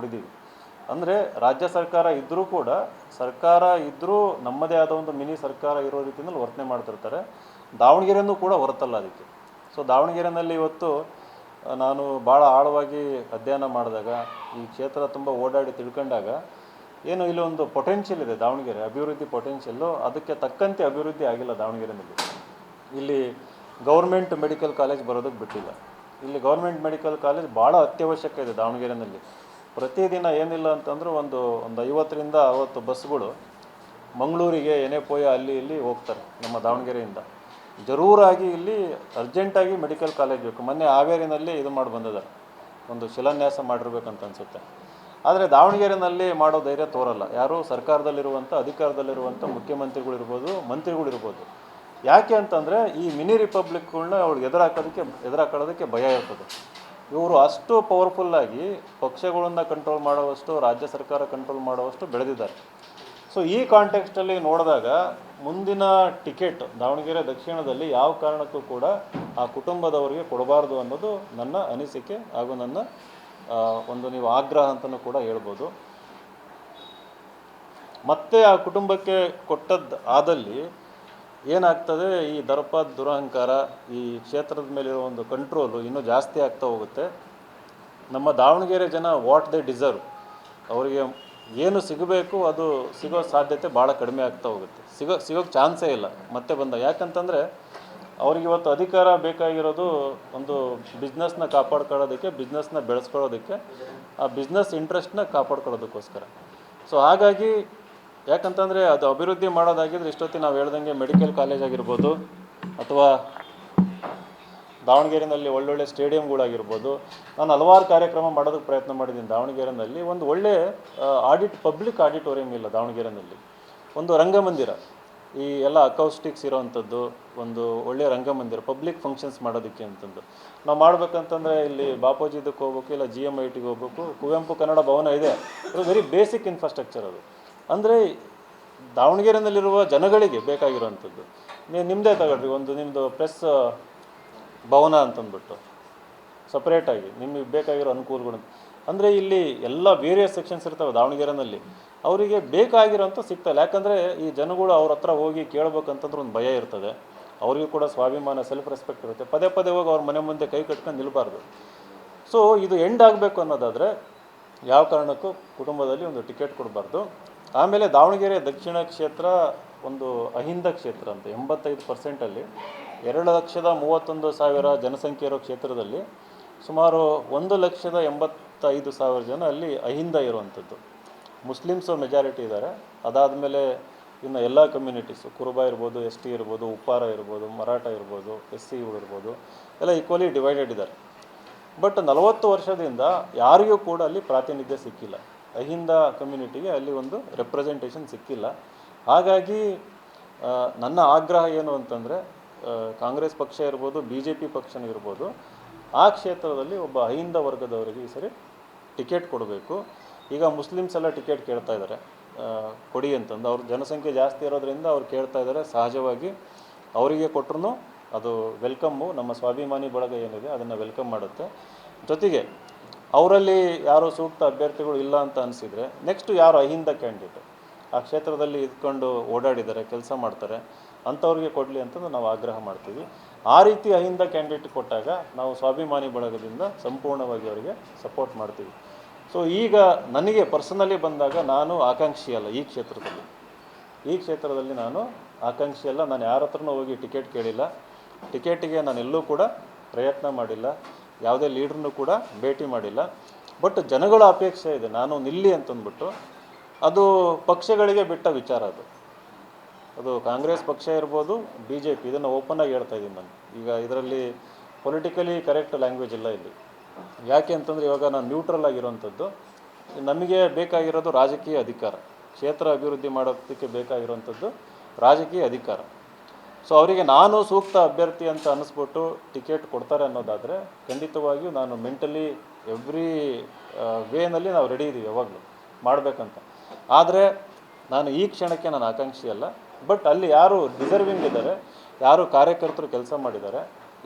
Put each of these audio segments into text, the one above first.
ನೋಡಿದ್ದೀವಿ. ಅಂದರೆ ರಾಜ್ಯ ಸರ್ಕಾರ ಇದ್ದರೂ ಕೂಡ ಸರ್ಕಾರ ಇದ್ದರೂ ನಮ್ಮದೇ ಆದ ಒಂದು ಮಿನಿ ಸರ್ಕಾರ ಇರೋ ರೀತಿಯಲ್ಲಿ ವರ್ತನೆ ಮಾಡ್ತಿರ್ತಾರೆ. ದಾವಣಗೆರೆಯೂ ಕೂಡ ಹೊರತಲ್ಲ ಅದಕ್ಕೆ. ಸೊ ದಾವಣಗೆರೆಯಲ್ಲಿ ಇವತ್ತು ನಾನು ಭಾಳ ಆಳವಾಗಿ ಅಧ್ಯಯನ ಮಾಡಿದಾಗ, ಈ ಕ್ಷೇತ್ರ ತುಂಬ ಓಡಾಡಿ ತಿಳ್ಕೊಂಡಾಗ, ಏನು ಇಲ್ಲಿ ಒಂದು ಪೊಟೆನ್ಷಿಯಲ್ ಇದೆ ದಾವಣಗೆರೆ, ಅಭಿವೃದ್ಧಿ ಪೊಟೆನ್ಷಿಯಲ್ಲು ಅದಕ್ಕೆ ತಕ್ಕಂತೆ ಅಭಿವೃದ್ಧಿ ಆಗಿಲ್ಲ ದಾವಣಗೆರೆಯಲ್ಲಿ ಇಲ್ಲಿ ಗೌರ್ಮೆಂಟ್ ಮೆಡಿಕಲ್ ಕಾಲೇಜ್ ಬರೋದಕ್ಕೆ ಬಿಟ್ಟಿಲ್ಲ. ಇಲ್ಲಿ ಗೌರ್ಮೆಂಟ್ ಮೆಡಿಕಲ್ ಕಾಲೇಜ್ ಭಾಳ ಅತ್ಯವಶ್ಯಕ ಇದೆ ದಾವಣಗೆರೆನಲ್ಲಿ. ಪ್ರತಿದಿನ ಏನಿಲ್ಲ ಅಂತಂದ್ರೆ ಒಂದು ಒಂದು ಐವತ್ತರಿಂದ ಅರವತ್ತು ಬಸ್ಗಳು ಮಂಗಳೂರಿಗೆ ಏನೇ ಪೋಯ ಅಲ್ಲಿ, ಇಲ್ಲಿ ಹೋಗ್ತಾರೆ ನಮ್ಮ ದಾವಣಗೆರೆಯಿಂದ. ಜರೂರಾಗಿ ಇಲ್ಲಿ ಅರ್ಜೆಂಟಾಗಿ ಮೆಡಿಕಲ್ ಕಾಲೇಜ್ ಬೇಕು. ಮೊನ್ನೆ ಹಾವೇರಿನಲ್ಲಿ ಇದು ಮಾಡಿ ಬಂದಿದ್ದಾರೆ. ಒಂದು ಶಿಲಾನ್ಯಾಸ ಮಾಡಿರ್ಬೇಕಂತ ಅನಿಸುತ್ತೆ. ಆದರೆ ದಾವಣಗೆರೆನಲ್ಲಿ ಮಾಡೋ ಧೈರ್ಯ ತೋರಲ್ಲ. ಯಾರು ಸರ್ಕಾರದಲ್ಲಿರುವಂಥ, ಅಧಿಕಾರದಲ್ಲಿರುವಂಥ ಮುಖ್ಯಮಂತ್ರಿಗಳಿರ್ಬೋದು, ಮಂತ್ರಿಗಳಿರ್ಬೋದು. ಯಾಕೆ ಅಂತಂದರೆ ಈ ಮಿನಿ ರಿಪಬ್ಲಿಕ್ಗಳನ್ನ ಅವ್ರಿಗೆ ಎದುರಾಕೋದಕ್ಕೆ, ಎದುರಾಕೊಳ್ಳೋದಕ್ಕೆ ಭಯ ಇರ್ತದೆ. ಇವರು ಅಷ್ಟು ಪವರ್ಫುಲ್ಲಾಗಿ ಪಕ್ಷಗಳನ್ನು ಕಂಟ್ರೋಲ್ ಮಾಡುವಷ್ಟು, ರಾಜ್ಯ ಸರ್ಕಾರ ಕಂಟ್ರೋಲ್ ಮಾಡುವಷ್ಟು ಬೆಳೆದಿದ್ದಾರೆ. ಸೊ ಈ ಕಾಂಟೆಕ್ಸ್ಟಲ್ಲಿ ನೋಡಿದಾಗ ಮುಂದಿನ ಟಿಕೆಟ್ ದಾವಣಗೆರೆ ದಕ್ಷಿಣದಲ್ಲಿ ಯಾವ ಕಾರಣಕ್ಕೂ ಕೂಡ ಆ ಕುಟುಂಬದವರಿಗೆ ಕೊಡಬಾರ್ದು ಅನ್ನೋದು ನನ್ನ ಅನಿಸಿಕೆ ಹಾಗೂ ನನ್ನ ಒಂದು ನೀವು ಆಗ್ರಹ ಅಂತಲೂ ಕೂಡ ಹೇಳ್ಬೋದು. ಮತ್ತೆ ಆ ಕುಟುಂಬಕ್ಕೆ ಕೊಟ್ಟದ್ದು ಆದಲ್ಲಿ ಏನಾಗ್ತದೆ, ಈ ದರ್ಪ ದುರಹಂಕಾರ ಈ ಕ್ಷೇತ್ರದ ಮೇಲಿರೋ ಒಂದು ಕಂಟ್ರೋಲು ಇನ್ನೂ ಜಾಸ್ತಿ ಆಗ್ತಾ ಹೋಗುತ್ತೆ. ನಮ್ಮ ದಾವಣಗೆರೆ ಜನ ವಾಟ್ ದೇ ಡಿಸರ್ವ್ ಅವರಿಗೆ ಏನು ಸಿಗಬೇಕು ಅದು ಸಿಗೋ ಸಾಧ್ಯತೆ ಭಾಳ ಕಡಿಮೆ ಆಗ್ತಾ ಹೋಗುತ್ತೆ. ಸಿಗೋ ಸಿಗೋಕ್ಕೆ ಚಾನ್ಸೇ ಇಲ್ಲ, ಮತ್ತೆ ಬಂದ. ಯಾಕಂತಂದರೆ ಅವ್ರಿಗೆ ಇವತ್ತು ಅಧಿಕಾರ ಬೇಕಾಗಿರೋದು ಒಂದು ಬಿಸ್ನೆಸ್ನ ಕಾಪಾಡ್ಕೊಳ್ಳೋದಕ್ಕೆ ಬಿಸ್ನೆಸ್ನ ಬೆಳೆಸ್ಕೊಳ್ಳೋದಕ್ಕೆ, ಆ ಬಿಸ್ನೆಸ್ ಇಂಟ್ರೆಸ್ಟ್ನ ಕಾಪಾಡ್ಕೊಳ್ಳೋದಕ್ಕೋಸ್ಕರ. ಸೊ ಹಾಗಾಗಿ ಯಾಕಂತಂದರೆ ಅದು ಅಭಿವೃದ್ಧಿ ಮಾಡೋದಾಗಿದ್ರೆ ಇಷ್ಟೊತ್ತಿಗೆ ನಾವು ಹೇಳ್ದಂಗೆ ಮೆಡಿಕಲ್ ಕಾಲೇಜ್ ಆಗಿರ್ಬೋದು, ಅಥವಾ ದಾವಣಗೆರೆಯಲ್ಲಿ ಒಳ್ಳೊಳ್ಳೆ ಸ್ಟೇಡಿಯಂಗಳಾಗಿರ್ಬೋದು. ನಾನು ಹಲವಾರು ಕಾರ್ಯಕ್ರಮ ಮಾಡೋದಕ್ಕೆ ಪ್ರಯತ್ನ ಮಾಡಿದ್ದೀನಿ ದಾವಣಗೆರೆಯಲ್ಲಿ ಒಂದು ಒಳ್ಳೆ ಆಡಿಟ್ ಪಬ್ಲಿಕ್ ಆಡಿಟೋರಿಯಂ ಇಲ್ಲ ದಾವಣಗೆರೆಯಲ್ಲಿ ಒಂದು ರಂಗಮಂದಿರ. ಈ ಎಲ್ಲ ಅಕೌಸ್ಟಿಕ್ಸ್ ಇರೋವಂಥದ್ದು ಒಂದು ಒಳ್ಳೆಯ ರಂಗಮಂದಿರ ಪಬ್ಲಿಕ್ ಫಂಕ್ಷನ್ಸ್ ಮಾಡೋದಕ್ಕೆ ಅಂತಂದು. ನಾವು ಮಾಡ್ಬೇಕಂತಂದರೆ ಇಲ್ಲಿ ಬಾಪೂಜಿದಕ್ಕೆ ಹೋಗ್ಬೇಕು, ಇಲ್ಲ ಜಿ ಎಂ ಐ ಟಿಗೆ ಹೋಗ್ಬೇಕು. ಕುವೆಂಪು ಕನ್ನಡ ಭವನ ಇದೆ. ಅದು ವೆರಿ ಬೇಸಿಕ್ ಇನ್ಫ್ರಾಸ್ಟ್ರಕ್ಚರ್ ಅದು. ಅಂದರೆ ದಾವಣಗೆರೆಯಲ್ಲಿರುವ ಜನಗಳಿಗೆ ಬೇಕಾಗಿರುವಂಥದ್ದು. ನೀವು ನಿಮ್ಮದೇ ತಗೊಳ್ರಿ, ಒಂದು ನಿಮ್ಮದು ಪ್ರೆಸ್ ಭವನ ಅಂತಂದ್ಬಿಟ್ಟು. ಸಪ್ರೇಟಾಗಿ ನಿಮಗೆ ಬೇಕಾಗಿರೋ ಅನುಕೂಲಗಳು ಅಂದರೆ ಇಲ್ಲಿ ಎಲ್ಲ ವೇರಿಯಸ್ ಸೆಕ್ಷನ್ಸ್ ಇರ್ತವೆ ದಾವಣಗೆರೆಯಲ್ಲಿ ಅವರಿಗೆ ಬೇಕಾಗಿರೋಂಥ ಸಿಗ್ತಲ್ಲ. ಯಾಕಂದರೆ ಈ ಜನಗಳು ಅವ್ರ ಹತ್ರ ಹೋಗಿ ಕೇಳಬೇಕಂತಂದ್ರೆ ಒಂದು ಭಯ ಇರ್ತದೆ. ಅವರಿಗೂ ಕೂಡ ಸ್ವಾಭಿಮಾನ ಸೆಲ್ಫ್ ರೆಸ್ಪೆಕ್ಟ್ ಇರುತ್ತೆ. ಪದೇ ಪದೇ ಹೋಗಿ ಅವ್ರ ಮನೆ ಮುಂದೆ ಕೈ ಕಟ್ಕೊಂಡು ನಿಲ್ಲಬಾರ್ದು ಸೊ ಇದು ಎಂಡ್ ಆಗಬೇಕು ಅನ್ನೋದಾದರೆ ಯಾವ ಕಾರಣಕ್ಕೂ ಕುಟುಂಬದಲ್ಲಿ ಒಂದು ಟಿಕೆಟ್ ಕೊಡಬಾರ್ದು. ಆಮೇಲೆ ದಾವಣಗೆರೆ ದಕ್ಷಿಣ ಕ್ಷೇತ್ರ ಒಂದು ಅಹಿಂದ ಕ್ಷೇತ್ರ ಅಂತ, ಎಂಬತ್ತೈದು ಪರ್ಸೆಂಟಲ್ಲಿ ಎರಡು ಲಕ್ಷದ ಮೂವತ್ತೊಂದು ಸಾವಿರ ಜನಸಂಖ್ಯೆ ಇರೋ ಕ್ಷೇತ್ರದಲ್ಲಿ ಸುಮಾರು ಒಂದು ಲಕ್ಷದ ಎಂಬತ್ತೈದು ಸಾವಿರ ಜನ ಅಲ್ಲಿ ಅಹಿಂದ ಇರುವಂಥದ್ದು. ಮುಸ್ಲಿಮ್ಸು ಮೆಜಾರಿಟಿ ಇದ್ದಾರೆ. ಅದಾದಮೇಲೆ ಇನ್ನು ಎಲ್ಲ ಕಮ್ಯುನಿಟೀಸು ಕುರುಬ ಇರ್ಬೋದು ಎಸ್ ಟಿ ಇರ್ಬೋದು, ಉಪ್ಪಾರ ಇರ್ಬೋದು, ಮರಾಠ ಇರ್ಬೋದು ಎಸ್ ಸಿ ಇರ್ಬೋದು, ಎಲ್ಲ ಈಕ್ವಲಿ ಡಿವೈಡೆಡ್ ಇದ್ದಾರೆ. ಬಟ್ ನಲವತ್ತು ವರ್ಷದಿಂದ ಯಾರಿಗೂ ಕೂಡ ಅಲ್ಲಿ ಪ್ರಾತಿನಿಧ್ಯ ಸಿಕ್ಕಿಲ್ಲ. ಅಹಿಂದ ಕಮ್ಯುನಿಟಿಗೆ ಅಲ್ಲಿ ಒಂದು ರೆಪ್ರೆಸೆಂಟೇಷನ್ ಸಿಕ್ಕಿಲ್ಲ. ಹಾಗಾಗಿ ನನ್ನ ಆಗ್ರಹ ಏನು ಅಂತಂದರೆ ಕಾಂಗ್ರೆಸ್ ಪಕ್ಷ ಇರ್ಬೋದು ಬಿ ಜೆ ಪಿ ಪಕ್ಷನೂ ಇರ್ಬೋದು, ಆ ಕ್ಷೇತ್ರದಲ್ಲಿ ಒಬ್ಬ ಅಹಿಂದ ವರ್ಗದವರಿಗೆ ಈ ಸರಿ ಟಿಕೆಟ್ ಕೊಡಬೇಕು. ಈಗ ಮುಸ್ಲಿಮ್ಸ್ ಎಲ್ಲ ಟಿಕೆಟ್ ಕೇಳ್ತಾ ಇದ್ದಾರೆ. ಕೊಡಿ ಅಂತಂದು. ಅವ್ರ ಜನಸಂಖ್ಯೆ ಜಾಸ್ತಿ ಇರೋದ್ರಿಂದ ಅವ್ರು ಕೇಳ್ತಾ ಇದ್ದಾರೆ. ಸಹಜವಾಗಿ ಅವರಿಗೆ ಕೊಟ್ಟರು ಅದು ವೆಲ್ಕಮ್ಮು ನಮ್ಮ ಸ್ವಾಭಿಮಾನಿ ಬಳಗ ಏನಿದೆ ಅದನ್ನು ವೆಲ್ಕಮ್ ಮಾಡುತ್ತೆ. ಜೊತೆಗೆ ಅವರಲ್ಲಿ ಯಾರು ಸೂಕ್ತ ಅಭ್ಯರ್ಥಿಗಳು ಇಲ್ಲ ಅಂತ ಅನಿಸಿದರೆ ನೆಕ್ಸ್ಟ್ ಯಾರು ಅಹಿಂದ ಕ್ಯಾಂಡಿಡೇಟ್ ಆ ಕ್ಷೇತ್ರದಲ್ಲಿ ಇದ್ಕೊಂಡು ಓಡಾಡಿದ್ದಾರೆ ಕೆಲಸ ಮಾಡ್ತಾರೆ, ಅಂಥವ್ರಿಗೆ ಕೊಡಲಿ ಅಂತಂದು ನಾವು ಆಗ್ರಹ ಮಾಡ್ತೀವಿ. ಆ ರೀತಿ ಅಹಿಂದ ಕ್ಯಾಂಡಿಡೇಟ್ ಕೊಟ್ಟಾಗ ನಾವು ಸ್ವಾಭಿಮಾನಿ ಬಳಗದಿಂದ ಸಂಪೂರ್ಣವಾಗಿ ಅವರಿಗೆ ಸಪೋರ್ಟ್ ಮಾಡ್ತೀವಿ. ಸೊ ಈಗ ನನಗೆ ಪರ್ಸನಲಿ ಬಂದಾಗ ನಾನು ಆಕಾಂಕ್ಷಿ ಅಲ್ಲ ಈ ಕ್ಷೇತ್ರದಲ್ಲಿ. ಈ ಕ್ಷೇತ್ರದಲ್ಲಿ ನಾನು ಆಕಾಂಕ್ಷಿ ಅಲ್ಲ. ನಾನು ಯಾರ ಹತ್ರನೂ ಹೋಗಿ ಟಿಕೆಟ್ ಕೇಳಿಲ್ಲ. ಟಿಕೆಟಿಗೆ ನಾನೆಲ್ಲೂ ಕೂಡ ಪ್ರಯತ್ನ ಮಾಡಿಲ್ಲ. ಯಾವುದೇ ಲೀಡ್ರನ್ನು ಕೂಡ ಭೇಟಿ ಮಾಡಿಲ್ಲ. ಬಟ್ ಜನಗಳ ಅಪೇಕ್ಷೆ ಇದೆ. ನಾನು ನಿಲ್ಲಿ ಅಂತಂದ್ಬಿಟ್ಟು ಅದು ಪಕ್ಷಗಳಿಗೆ ಬಿಟ್ಟ ವಿಚಾರ ಅದು. ಅದು ಕಾಂಗ್ರೆಸ್ ಪಕ್ಷ ಇರ್ಬೋದು ಬಿ ಜೆ ಪಿ ಇದನ್ನು ಓಪನ್ ಆಗಿ ಹೇಳ್ತಾ ಇದ್ದೀನಿ ನಾನು. ಈಗ ಇದರಲ್ಲಿ ಪೊಲಿಟಿಕಲಿ ಕರೆಕ್ಟ್ ಲ್ಯಾಂಗ್ವೇಜ್ ಇಲ್ಲ ಇಲ್ಲಿ. ಯಾಕೆ ಅಂತಂದರೆ ಇವಾಗ ನಾನು ನ್ಯೂಟ್ರಲ್ ಆಗಿರೋವಂಥದ್ದು. ನಮಗೆ ಬೇಕಾಗಿರೋದು ರಾಜಕೀಯ ಅಧಿಕಾರ. ಕ್ಷೇತ್ರ ಅಭಿವೃದ್ಧಿ ಮಾಡೋದಕ್ಕೆ ಬೇಕಾಗಿರುವಂಥದ್ದು ರಾಜಕೀಯ ಅಧಿಕಾರ. ಸೊ ಅವರಿಗೆ ನಾನು ಸೂಕ್ತ ಅಭ್ಯರ್ಥಿ ಅಂತ ಅನ್ನಿಸ್ಬಿಟ್ಟು ಟಿಕೆಟ್ ಕೊಡ್ತಾರೆ ಅನ್ನೋದಾದರೆ ಖಂಡಿತವಾಗಿಯೂ ನಾನು ಮೆಂಟಲಿ ಎವ್ರಿ ವೇನಲ್ಲಿ ನಾವು ರೆಡಿ ಇದ್ದೀವಿ ಯಾವಾಗಲೂ ಮಾಡಬೇಕಂತ. ಆದರೆ ನಾನು ಈ ಕ್ಷಣಕ್ಕೆ ನಾನು ಆಕಾಂಕ್ಷಿ ಅಲ್ಲ. ಬಟ್ ಅಲ್ಲಿ ಯಾರು ಡಿಸರ್ವಿಂಗ್ ಇದ್ದಾರೆ, ಯಾರು ಕಾರ್ಯಕರ್ತರು ಕೆಲಸ ಮಾಡಿದ್ದಾರೆ,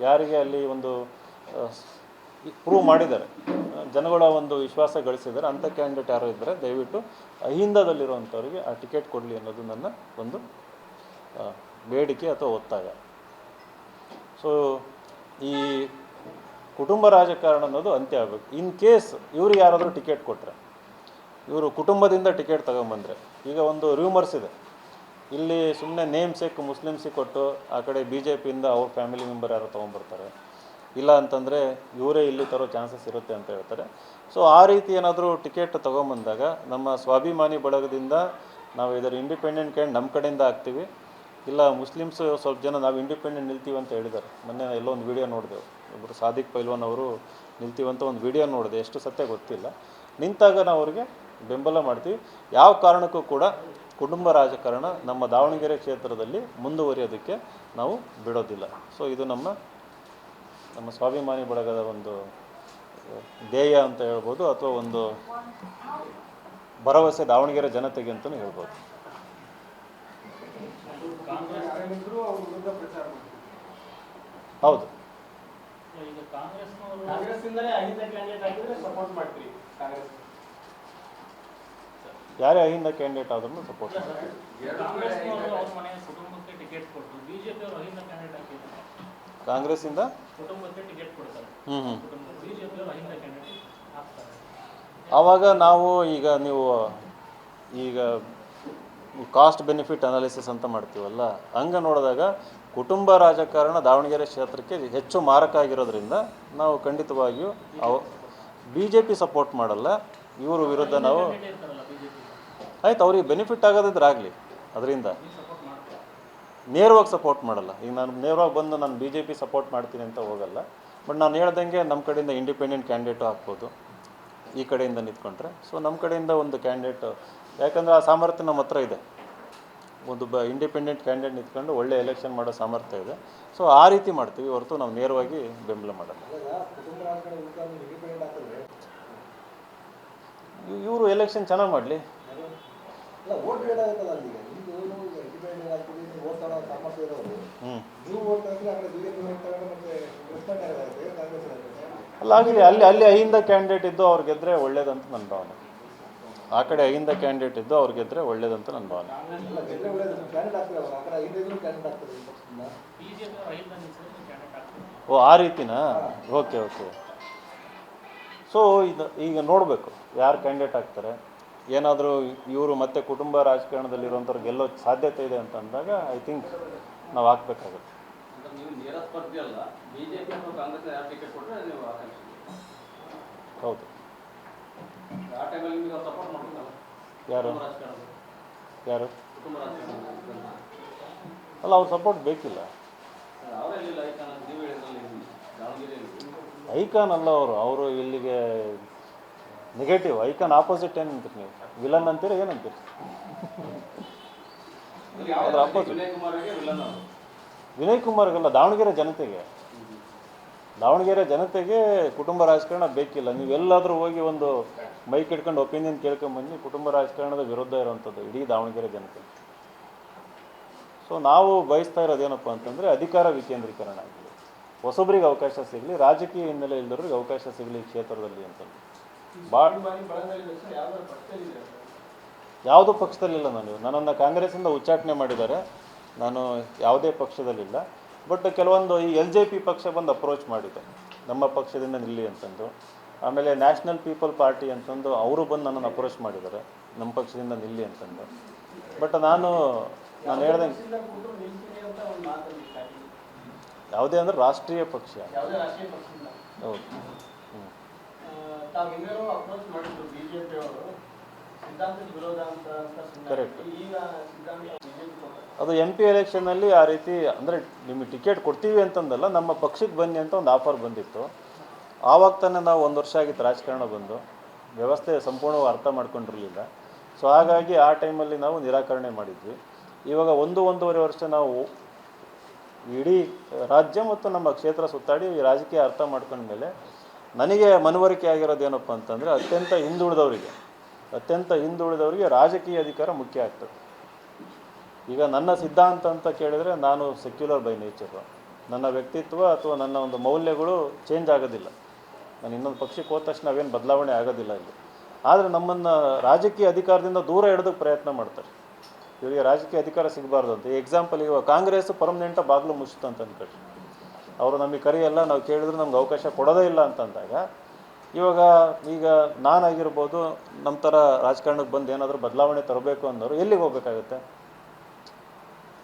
ಯಾರಿಗೆ ಅಲ್ಲಿ ಒಂದು ಪ್ರೂವ್ ಮಾಡಿದ್ದಾರೆ, ಜನಗಳ ಒಂದು ವಿಶ್ವಾಸ ಗಳಿಸಿದ್ದಾರೆ ಅಂಥ ಕ್ಯಾಂಡಿಡೇಟ್ ಯಾರು ಇದ್ದರೆ ದಯವಿಟ್ಟು ಅಹಿಂದದಲ್ಲಿರುವಂಥವ್ರಿಗೆ ಆ ಟಿಕೆಟ್ ಕೊಡಲಿ ಅನ್ನೋದು ನನ್ನ ಒಂದು ಬೇಡಿಕೆ ಅಥವಾ ಒತ್ತಾಯ. ಸೊ ಈ ಕುಟುಂಬ ರಾಜಕಾರಣ ಅನ್ನೋದು ಅಂತ್ಯ ಆಗಬೇಕು. ಇನ್ ಕೇಸ್ ಇವರು ಯಾರಾದರೂ ಟಿಕೆಟ್ ಕೊಟ್ಟರೆ ಇವರು ಕುಟುಂಬದಿಂದ ಟಿಕೆಟ್ ತಗೊಂಬಂದರೆ, ಈಗ ಒಂದು ರೂಮರ್ಸ್ ಇದೆ. ಇಲ್ಲಿ ಸುಮ್ಮನೆ ನೇಮ್ ಮುಸ್ಲಿಮ್ಸಿಗೆ ಕೊಟ್ಟು ಆ ಕಡೆ ಬಿ ಜೆ ಪಿಯಿಂದ ಅವ್ರ ಫ್ಯಾಮಿಲಿ ಮೆಂಬರ್ ಯಾರು ತೊಗೊಂಬರ್ತಾರೆ. ಇಲ್ಲ ಅಂತಂದರೆ ಇವರೇ ಇಲ್ಲಿ ತರೋ ಚಾನ್ಸಸ್ ಇರುತ್ತೆ ಅಂತ ಹೇಳ್ತಾರೆ. ಸೊ ಆ ರೀತಿ ಏನಾದರೂ ಟಿಕೆಟ್ ತೊಗೊಂಬಂದಾಗ ನಮ್ಮ ಸ್ವಾಭಿಮಾನಿ ಬಳಗದಿಂದ ನಾವು ಇದರ ಇಂಡಿಪೆಂಡೆಂಟ್ ಕ್ಯಾಂಡ್ ನಮ್ಮ ಕಡೆಯಿಂದ ಹಾಕ್ತೀವಿ. ಇಲ್ಲ, ಮುಸ್ಲಿಮ್ಸ್ ಸ್ವಲ್ಪ ಜನ ನಾವು ಇಂಡಿಪೆಂಡೆಂಟ್ ನಿಲ್ತೀವಿ ಅಂತ ಹೇಳಿದ್ದಾರೆ ಮೊನ್ನೆ ಎಲ್ಲೋ ಒಂದು ವಿಡಿಯೋ ನೋಡಿದೆವು ಒಬ್ಬರು ಸಾದಿಕ್ ಪೈಲ್ವಾನ್ ಅವರು ನಿಲ್ತೀವಿ ಅಂತ ಒಂದು ವಿಡಿಯೋ ನೋಡಿದೆ. ಎಷ್ಟು ಸತ್ಯ ಗೊತ್ತಿಲ್ಲ. ನಿಂತಾಗ ನಾವು ಅವ್ರಿಗೆ ಬೆಂಬಲ ಮಾಡ್ತೀವಿ. ಯಾವ ಕಾರಣಕ್ಕೂ ಕೂಡ ಕುಟುಂಬ ರಾಜಕಾರಣ ನಮ್ಮ ದಾವಣಗೆರೆ ಕ್ಷೇತ್ರದಲ್ಲಿ ಮುಂದುವರಿಯೋದಕ್ಕೆ ನಾವು ಬಿಡೋದಿಲ್ಲ. ಸೊ ಇದು ನಮ್ಮ ನಮ್ಮ ಸ್ವಾಭಿಮಾನಿ ಬಳಗದ ಒಂದು ಧ್ಯೇಯ ಅಂತ ಹೇಳ್ಬೋದು ಅಥವಾ ಒಂದು ಭರವಸೆ ದಾವಣಗೆರೆ ಜನತೆಗೆ ಅಂತಲೂ ಹೇಳ್ಬೋದು ಹೌದು ಈಗ ಕಾಂಗ್ರೆಸ್ನವರು ಕಾಂಗ್ರೆಸ್ಸಿಂದಲೇ ಅಹಿಂದ ಕ್ಯಾಂಡಿಡೇಟ್ ಆಗಿದ್ರೆ ಸಪೋರ್ಟ್ ಮಾಡ್ತೀರಿ ಕಾಂಗ್ರೆಸ್. ಯಾರೇ ಅಹಿಂದ ಕ್ಯಾಂಡಿಡೇಟ್ ಆದ್ರೂ ಸಪೋರ್ಟ್ ಕಾಂಗ್ರೆಸ್ಸಿಂದ? ಹ್ಞೂ ಹ್ಞೂ ಆವಾಗ ನಾವು ಈಗ ನೀವು ಈಗ ಕಾಸ್ಟ್ ಬೆನಿಫಿಟ್ ಅನಾಲಿಸಿಸ್ ಅಂತ ಮಾಡ್ತೀವಲ್ಲ ಹಂಗೆ ನೋಡಿದಾಗ ಕುಟುಂಬ ರಾಜಕಾರಣ ದಾವಣಗೆರೆ ಕ್ಷೇತ್ರಕ್ಕೆ ಹೆಚ್ಚು ಮಾರಕ ಆಗಿರೋದ್ರಿಂದ ನಾವು ಖಂಡಿತವಾಗಿಯೂ ಅವ ಬಿ ಜೆ ಪಿ ಸಪೋರ್ಟ್ ಮಾಡಲ್ಲ. ಇವರು ವಿರುದ್ಧ ನಾವು ಆಯ್ತು, ಅವ್ರಿಗೆ ಬೆನಿಫಿಟ್ ಆಗೋದಿದ್ರೆ ಆಗಲಿ. ಅದರಿಂದ ನೇರವಾಗಿ ಸಪೋರ್ಟ್ ಮಾಡಲ್ಲ. ಈಗ ನಾನು ನೇರವಾಗಿ ಬಂದು ನಾನು ಬಿ ಜೆ ಪಿ ಸಪೋರ್ಟ್ ಮಾಡ್ತೀನಿ ಅಂತ ಹೋಗಲ್ಲ. ಬಟ್ ನಾನು ಹೇಳ್ದಂಗೆ ನಮ್ಮ ಕಡೆಯಿಂದ ಇಂಡಿಪೆಂಡೆಂಟ್ ಕ್ಯಾಂಡಿಡೇಟು ಹಾಕ್ಬೋದು ಈ ಕಡೆಯಿಂದ ನಿಂತ್ಕೊಂಡ್ರೆ. ಸೊ ನಮ್ಮ ಕಡೆಯಿಂದ ಒಂದು ಕ್ಯಾಂಡಿಡೇಟ್ ಯಾಕಂದರೆ ಆ ಸಾಮರ್ಥ್ಯ ನಮ್ಮ ಹತ್ರ ಇದೆ. ಒಂದು ಬ ಇಂಡಿಪೆಂಡೆಂಟ್ ಕ್ಯಾಂಡಿಡೇಟ್ ನಿಂತ್ಕೊಂಡು ಒಳ್ಳೆ ಎಲೆಕ್ಷನ್ ಮಾಡೋ ಸಾಮರ್ಥ್ಯ ಇದೆ. ಸೊ ಆ ರೀತಿ ಮಾಡ್ತೀವಿ. ಹೊರತು ನಾವು ನೇರವಾಗಿ ಬೆಂಬಲ ಮಾಡಲ್ಲ. ಇವರು ಎಲೆಕ್ಷನ್ ಚೆನ್ನಾಗಿ ಮಾಡಲಿ. ಅಲ್ಲ ಆಗಲಿ ಅಲ್ಲಿ ಅಲ್ಲಿ ಅಹಿಂದ ಕ್ಯಾಂಡಿಡೇಟ್ ಇದ್ದು ಅವ್ರು ಗೆದ್ದರೆ ಒಳ್ಳೇದಂತ ನನ್ನ ಭಾವನೆ. ಆ ಕಡೆ ಅಹಿಂದ ಕ್ಯಾಂಡಿಡೇಟ್ ಇದ್ದು ಅವ್ರು ಗೆದ್ದರೆ ಒಳ್ಳೇದಂತ ನನ್ನ ಭಾವನೆ. ಓ ಆ ರೀತಿನಾ? Okay okay. ಸೊ ಇದು ಈಗ ನೋಡಬೇಕು ಯಾರು ಕ್ಯಾಂಡಿಡೇಟ್ ಆಗ್ತಾರೆ. ಏನಾದರೂ ಇವರು ಮತ್ತೆ ಕುಟುಂಬ ರಾಜಕಾರಣದಲ್ಲಿರುವಂಥವ್ರು ಗೆಲ್ಲೋ ಸಾಧ್ಯತೆ ಇದೆ ಅಂತ ಅಂದಾಗ ಐ ಥಿಂಕ್ ನಾವು ಹಾಕ್ಬೇಕಾಗುತ್ತೆ. ಹೌದು. ಯಾರು? ಯಾರು? ಅಲ್ಲ, ಅವ್ರು ಸಪೋರ್ಟ್ ಬೇಕಿಲ್ಲ. ಐಕಾನ ಅಲ್ಲ ಅವರು. ಅವರು ಇಲ್ಲಿಗೆ ನೆಗೆಟಿವ್ ಐಕಾನ್ ಆಪೋಸಿಟ್ ಏನು ಅಂತೀರಿ ನೀವು? ವಿಲನ್ ಅಂತೀರಿ ಏನಂತೀರಿ? ಅದ್ರ ಅಪೋಸಿಟ್ ವಿನಯ್ ಕುಮಾರ್ಗಲ್ಲ, ದಾವಣಗೆರೆ ಜನತೆಗೆ. ದಾವಣಗೆರೆ ಜನತೆಗೆ ಕುಟುಂಬ ರಾಜಕಾರಣ ಬೇಕಿಲ್ಲ. ನೀವೆಲ್ಲಾದರೂ ಹೋಗಿ ಒಂದು ಮೈಕ್ ಇಟ್ಕೊಂಡು ಒಪಿನಿಯನ್ ಕೇಳ್ಕೊಂಬಂದು ಕುಟುಂಬ ರಾಜಕಾರಣದ ವಿರುದ್ಧ ಇರುವಂಥದ್ದು ಇಡೀ ದಾವಣಗೆರೆ ಜನತೆ. ಸೊ ನಾವು ಬಯಸ್ತಾ ಇರೋದೇನಪ್ಪ ಅಂತಂದರೆ ಅಧಿಕಾರ ವಿಕೇಂದ್ರೀಕರಣ ಆಗಲಿ ಹೊಸಬ್ರಿಗೆ ಅವಕಾಶ ಸಿಗಲಿ, ರಾಜಕೀಯ ಹಿನ್ನೆಲೆ ಇಲ್ದವ್ರಿಗೆ ಅವಕಾಶ ಸಿಗಲಿ ಈ ಕ್ಷೇತ್ರದಲ್ಲಿ ಅಂತ ಭಾಳ ಯಾವುದೂ ಪಕ್ಷದಲ್ಲಿಲ್ಲ ನಾನು. ನನ್ನನ್ನು ಕಾಂಗ್ರೆಸ್ಸಿಂದ ಉಚ್ಚಾಟನೆ ಮಾಡಿದ್ದಾರೆ. ನಾನು ಯಾವುದೇ ಪಕ್ಷದಲ್ಲಿಲ್ಲ. ಬಟ್ ಕೆಲವೊಂದು ಈ ಎಲ್ ಜೆ ಪಿ ಪಕ್ಷ ಬಂದು ಅಪ್ರೋಚ್ ಮಾಡಿದೆ. ನಮ್ಮ ಪಕ್ಷದಿಂದ ನಿಲ್ಲಿ ಅಂತಂದು. ಆಮೇಲೆ ನ್ಯಾಷನಲ್ ಪೀಪಲ್ ಪಾರ್ಟಿ ಅಂತಂದು ಅವರು ಬಂದು ನನ್ನನ್ನು ಅಪ್ರೋಚ್ ಮಾಡಿದ್ದಾರೆ. ನಮ್ಮ ಪಕ್ಷದಿಂದ ನಿಲ್ಲಿ ಅಂತಂದು. ಬಟ್ ನಾನು ನಾನು ಹೇಳ್ದಂಗೆ. ಯಾವುದೇ ಅಂದ್ರೆ ರಾಷ್ಟ್ರೀಯ ಪಕ್ಷ. ಕರೆಕ್ಟ್ ಹೌದು. ಅದು ಎಂ ಪಿ ಎಲೆಕ್ಷನಲ್ಲಿ ಆ ರೀತಿ ಅಂದರೆ ನಿಮಗೆ ಟಿಕೆಟ್ ಕೊಡ್ತೀವಿ ಅಂತಂದಲ್ಲ ನಮ್ಮ ಪಕ್ಷಕ್ಕೆ ಬನ್ನಿ ಅಂತ ಒಂದು ಆಫರ್ ಬಂದಿತ್ತು. ಆವಾಗ ತಾನೇ ನಾವು ಒಂದು ವರ್ಷ ಆಗಿತ್ತು ರಾಜಕಾರಣ ಬಂದು. ವ್ಯವಸ್ಥೆ ಸಂಪೂರ್ಣವಾಗಿ ಅರ್ಥ ಮಾಡ್ಕೊಂಡಿರಲಿಲ್ಲ. ಸೊ ಹಾಗಾಗಿ ಆ ಟೈಮಲ್ಲಿ ನಾವು ನಿರಾಕರಣೆ ಮಾಡಿದ್ವಿ. ಇವಾಗ ಒಂದು ಒಂದೂವರೆ ವರ್ಷ ನಾವು ಇಡೀ ರಾಜ್ಯ ಮತ್ತು ನಮ್ಮ ಕ್ಷೇತ್ರ ಸುತ್ತಾಡಿ ಈ ರಾಜಕೀಯ ಅರ್ಥ ಮಾಡ್ಕೊಂಡ್ಮೇಲೆ ನನಗೆ ಮನವರಿಕೆ ಆಗಿರೋದು ಏನಪ್ಪ ಅಂತಂದರೆ ಅತ್ಯಂತ ಹಿಂದುಳಿದವರಿಗೆ ಅತ್ಯಂತ ಹಿಂದುಳಿದವರಿಗೆ ರಾಜಕೀಯ ಅಧಿಕಾರ ಮುಖ್ಯ ಆಗ್ತದೆ. ಈಗ ನನ್ನ ಸಿದ್ಧಾಂತ ಅಂತ ಕೇಳಿದರೆ ನಾನು ಸೆಕ್ಯುಲರ್ ಬೈ ನೇಚರು ನನ್ನ ವ್ಯಕ್ತಿತ್ವ ಅಥವಾ ನನ್ನ ಒಂದು ಮೌಲ್ಯಗಳು ಚೇಂಜ್ ಆಗೋದಿಲ್ಲ. ನಾನು ಇನ್ನೊಂದು ಪಕ್ಷಕ್ಕೆ ಹೋದ ತಕ್ಷಣ ನಾವೇನು ಬದಲಾವಣೆ ಆಗೋದಿಲ್ಲ ಇಲ್ಲಿ. ಆದರೆ ನಮ್ಮನ್ನು ರಾಜಕೀಯ ಅಧಿಕಾರದಿಂದ ದೂರ ಹಿಡಿದಕ್ಕೆ ಪ್ರಯತ್ನ ಮಾಡ್ತಾರೆ. ಇವರಿಗೆ ರಾಜಕೀಯ ಅಧಿಕಾರ ಸಿಗಬಾರ್ದು ಅಂತ. ಎಕ್ಸಾಂಪಲ್ ಇವಾಗ ಕಾಂಗ್ರೆಸ್ ಪರ್ಮನೆಂಟಾಗಿ ಬಾಗಿಲು ಮುಚ್ಚಿತು ಅಂತ ಅಂದ್ಕೊಳ್ಳಿ ಅವರು ನಮಗೆ ಕರೆಯಲ್ಲ, ನಾವು ಕೇಳಿದ್ರೆ ನಮ್ಗೆ ಅವಕಾಶ ಕೊಡೋದೇ ಇಲ್ಲ ಅಂತಂದಾಗ, ಇವಾಗ ಈಗ ನಾನಾಗಿರ್ಬೋದು, ನಮ್ಮ ಥರ ರಾಜಕಾರಣಕ್ಕೆ ಬಂದು ಏನಾದರೂ ಬದಲಾವಣೆ ತರಬೇಕು ಅನ್ನೋರು ಎಲ್ಲಿಗೆ ಹೋಗ್ಬೇಕಾಗುತ್ತೆ?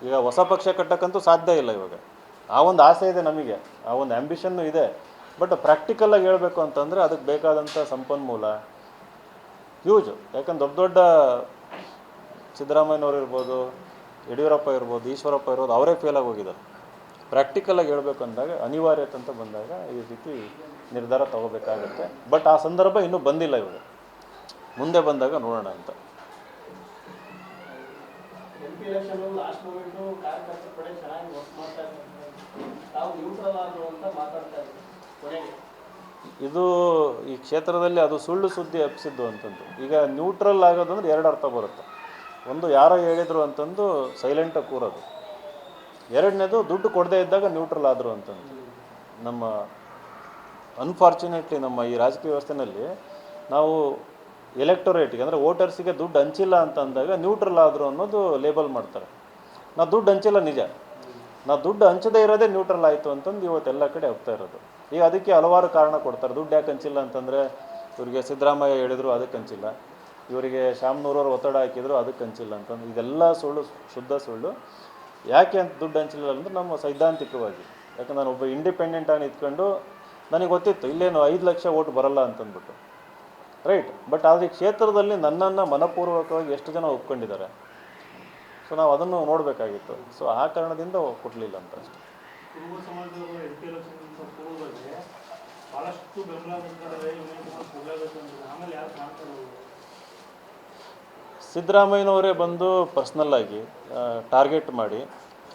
ಈಗ ಹೊಸ ಪಕ್ಷ ಕಟ್ಟಕ್ಕಂತೂ ಸಾಧ್ಯ ಇಲ್ಲ ಇವಾಗ. ಆ ಒಂದು ಆಸೆ ಇದೆ ನಮಗೆ, ಆ ಒಂದು ಆ್ಯಂಬಿಷನ್ನು ಇದೆ. ಬಟ್ ಪ್ರಾಕ್ಟಿಕಲಾಗಿ ಹೇಳಬೇಕು ಅಂತಂದರೆ ಅದಕ್ಕೆ ಬೇಕಾದಂಥ ಸಂಪನ್ಮೂಲ ಹ್ಯೂಜ್ ಯಾಕಂದ್ರೆ ದೊಡ್ಡ ದೊಡ್ಡ ಸಿದ್ದರಾಮಯ್ಯನವ್ರು ಇರ್ಬೋದು, ಯಡಿಯೂರಪ್ಪ ಇರ್ಬೋದು, ಈಶ್ವರಪ್ಪ ಇರ್ಬೋದು, ಅವರೇ ಫೇಲಾಗಿ ಹೋಗಿದ್ದಾರೆ. ಪ್ರಾಕ್ಟಿಕಲಾಗಿ ಹೇಳಬೇಕು ಅಂದಾಗ ಅನಿವಾರ್ಯತೆ ಅಂತ ಬಂದಾಗ ಈ ರೀತಿ ನಿರ್ಧಾರ ತಗೋಬೇಕಾಗುತ್ತೆ. ಬಟ್ ಆ ಸಂದರ್ಭ ಇನ್ನೂ ಬಂದಿಲ್ಲ ಇವಾಗ. ಮುಂದೆ ಬಂದಾಗ ನೋಡೋಣ ಅಂತ. ಮಾತಾಡ್ತಾ ಇದು ಈ ಕ್ಷೇತ್ರದಲ್ಲಿ ಅದು ಸುಳ್ಳು ಸುದ್ದಿ ಹಬ್ಸಿದ್ದು ಅಂತಂದು ಈಗ ನ್ಯೂಟ್ರಲ್ ಆಗೋದಂದ್ರೆ ಎರಡು ಅರ್ಥ ಬರುತ್ತೆ. ಒಂದು ಯಾರೋ ಹೇಳಿದರು ಅಂತಂದು ಸೈಲೆಂಟಾಗಿ ಕೂರೋದು. ಎರಡನೇದು ದುಡ್ಡು ಕೊಡದೇ ಇದ್ದಾಗ ನ್ಯೂಟ್ರಲ್ ಆದರು ಅಂತಂದು ನಮ್ಮ ಅನ್ಫಾರ್ಚುನೇಟ್ಲಿ ನಮ್ಮ ಈ ರಾಜಕೀಯ ವ್ಯವಸ್ಥೆನಲ್ಲಿ ನಾವು ಎಲೆಕ್ಟೊರೇಟ್ಗೆ ಅಂದರೆ ವೋಟರ್ಸಿಗೆ ದುಡ್ಡು ಹಂಚಿಲ್ಲ ಅಂತ ಅಂದಾಗ ನ್ಯೂಟ್ರಲ್ ಆದರು ಅನ್ನೋದು ಲೇಬಲ್ ಮಾಡ್ತಾರೆ. ನಾವು ದುಡ್ಡು ಹಂಚಿಲ್ಲ ನಿಜ. ನಾವು ದುಡ್ಡು ಹಂಚದೇ ಇರೋದೇ ನ್ಯೂಟ್ರಲ್ ಆಯಿತು ಅಂತಂದು ಇವತ್ತೆಲ್ಲ ಕಡೆ ಹೋಗ್ತಾ ಇರೋದು. ಈಗ ಅದಕ್ಕೆ ಹಲವಾರು ಕಾರಣ ಕೊಡ್ತಾರೆ. ದುಡ್ಡು ಯಾಕೆ ಹಂಚಿಲ್ಲ ಅಂತಂದರೆ ಇವರಿಗೆ ಸಿದ್ದರಾಮಯ್ಯ ಹೇಳಿದ್ರು ಅದಕ್ಕೆ ಹಂಚಿಲ್ಲ. ಇವರಿಗೆ ಶಾಮನೂರವ್ರು ಒತ್ತಡ ಹಾಕಿದ್ರು ಅದಕ್ಕೆ ಹಂಚಿಲ್ಲ ಅಂತಂದು ಇದೆಲ್ಲ ಸುಳ್ಳು, ಶುದ್ಧ ಸುಳ್ಳು. ಯಾಕೆ ಅಂತ ದುಡ್ಡು ಹಂಚಿಲ್ಲ ಅಂದರೆ ನಮ್ಮ ಸೈದ್ಧಾಂತಿಕವಾಗಿ. ಯಾಕಂದ್ರೆ ನಾನು ಒಬ್ಬ ಇಂಡಿಪೆಂಡೆಂಟ್ ಆಗಿ ನಿಂತ್ಕೊಂಡು ನನಗೆ ಗೊತ್ತಿತ್ತು, ಇಲ್ಲೇನು ಐದು ಲಕ್ಷ ಓಟ್ ಬರಲ್ಲ ಅಂತಂದ್ಬಿಟ್ಟು. ರೈಟ್ ಬಟ್ ಆದರೆ ಕ್ಷೇತ್ರದಲ್ಲಿ ನನ್ನನ್ನು ಮನಪೂರ್ವಕವಾಗಿ ಎಷ್ಟು ಜನ ಒಪ್ಕೊಂಡಿದ್ದಾರೆ? ಸೊ ನಾವು ಅದನ್ನು ನೋಡಬೇಕಾಗಿತ್ತು. ಸೊ ಆ ಕಾರಣದಿಂದ ಕೊಡಲಿಲ್ಲ ಅಂತ ಅಷ್ಟೇ ಕುರುಬ ಸಮಾಜದವರು ಎಂ ಪಿ ಎಲೆಕ್ಷನ್ ಪೂರ್ವದಲ್ಲಿ ಭಾಳಷ್ಟು ಬೆಂಬಲ ಆಮೇಲೆ ಯಾರು ಕಾಣ್ತಾರೆ ಸಿದ್ದರಾಮಯ್ಯನವರೇ ಬಂದು ಪರ್ಸ್ನಲ್ ಆಗಿ ಟಾರ್ಗೆಟ್ ಮಾಡಿ.